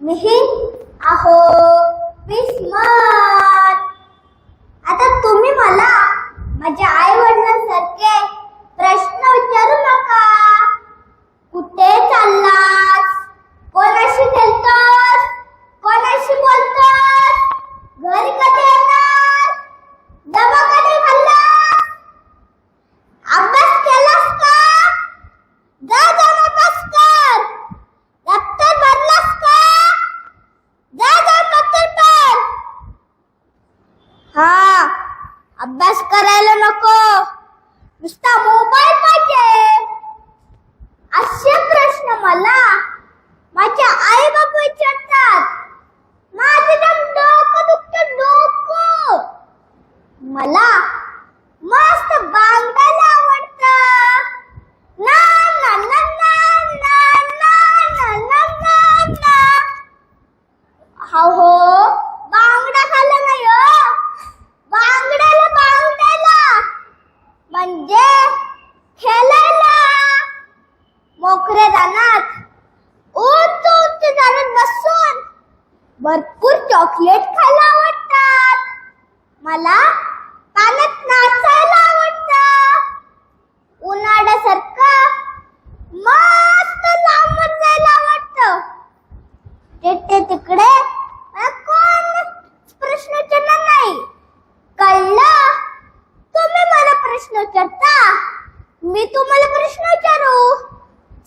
मीही अहो विस्मत. आता तुम्ही मला माझ्या आई वडिलांसारखे प्रश्न विचारू नका. अभ्यास करायला नको. नुसता भरपूर चॉकलेट खायला आवडतात. मला पाण्यात नाचायला आवडतं उन्हाळ्यासारखं मस्त लांबून जायला आवडतं. तिथे तिकडे कोण प्रश्न नाही. कळलं? तुम्ही मला प्रश्न विचारता? मी तुम्हाला प्रश्न विचारू.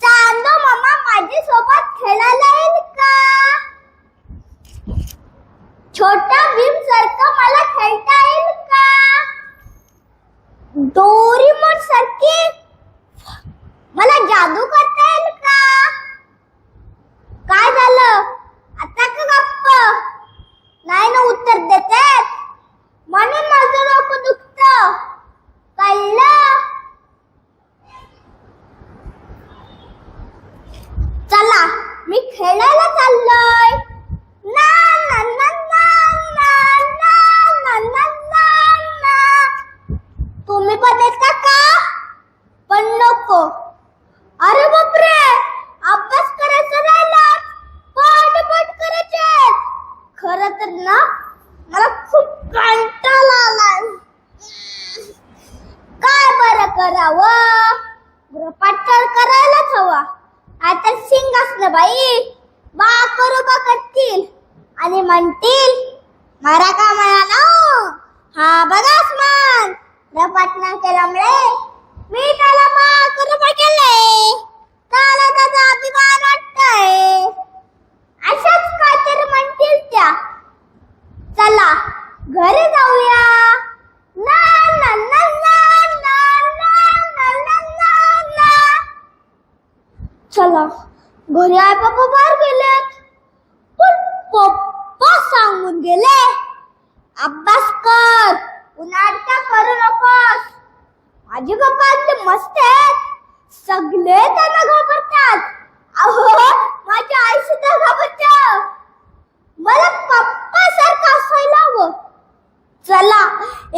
चांदो मामा माझ्या सोबत खेळायला येईल का? छोटा भीम सारखं मला खेळता येईल का? डोरीमोन सारखी? मला जादू करता येईल का? काय झालं? आता का गप्प? नाही ना उत्तर देते म्हणून माझं डोकं दुखत. कळलं? चला मी खेळायला चाललोय. तुम्ही पण येता का? पण नको. अरे बापरे! अभ्यास करायचा राहिला पाठपाठ करायचे खर तर ना मला खूप कंटाळा आलाय. काय बरं करावं? गृहपाठ तर करायलाच हवा. आता सिंग असलं बाई बा करू बा करतील आणि म्हणतील मारा का म्हणाला हो? हा बघा आसमान. केल्यामुळे मी त्याला बा अभिमान अशाच काहीतरी म्हणतील त्या. चला घरी जाऊया. ना ना ना ना ना ना ना ना ना चला घरी आई पप्पा बाहेर गेलेत. पण पप्पा सांगून गेले. अभ्यास कर उन्हाळ्यात करू नकोस माझे पप्पा ते मस्त आहेत सगळे त्यांना घाबरतात. अहो माझ्या आई सुद्धा घाबरत मला पप्पा सारखं असायला हवं. चला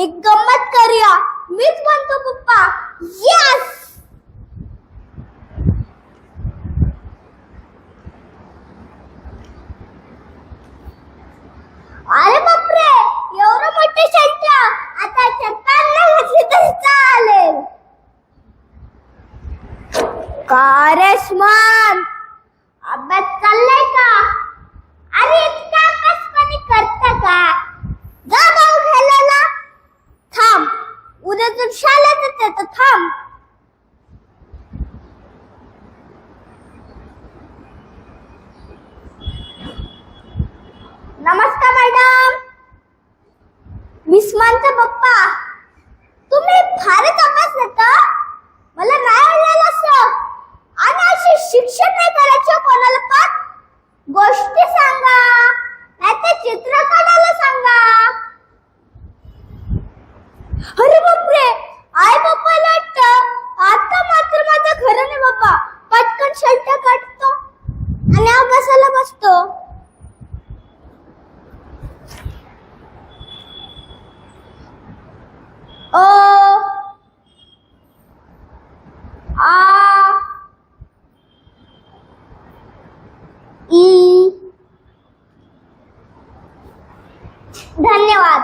एक गंमत करूया. मीच बनतो पप्पा. येस अरे बापरे एवढं मोठं शंट आता चप्पाला घातली तरी चालेल का रेशमान अभ्यास चाललाय का अरे इतका अभ्यास कोणी करत का जा भाऊ खेळायला थांब उद्या तू शाळेत येतं थांब नमस्कार मॅडम विस्मानचा पप्पा. तुम्ही फारच अभ्यास देता मला नाही आवडलेलं असं आणि अशी शिक्षण नाही करायचं कोणाला पण. गोष्टी सांगा. नाही ते चित्र काढायला सांगा. अरे बापरे. आई बाप्पाला वाटतं. आता मात्र माझं खरं नाही बाप्पा पटकन शर्ट काढतो. आणि अभ्यासाला बसतो. धन्यवाद.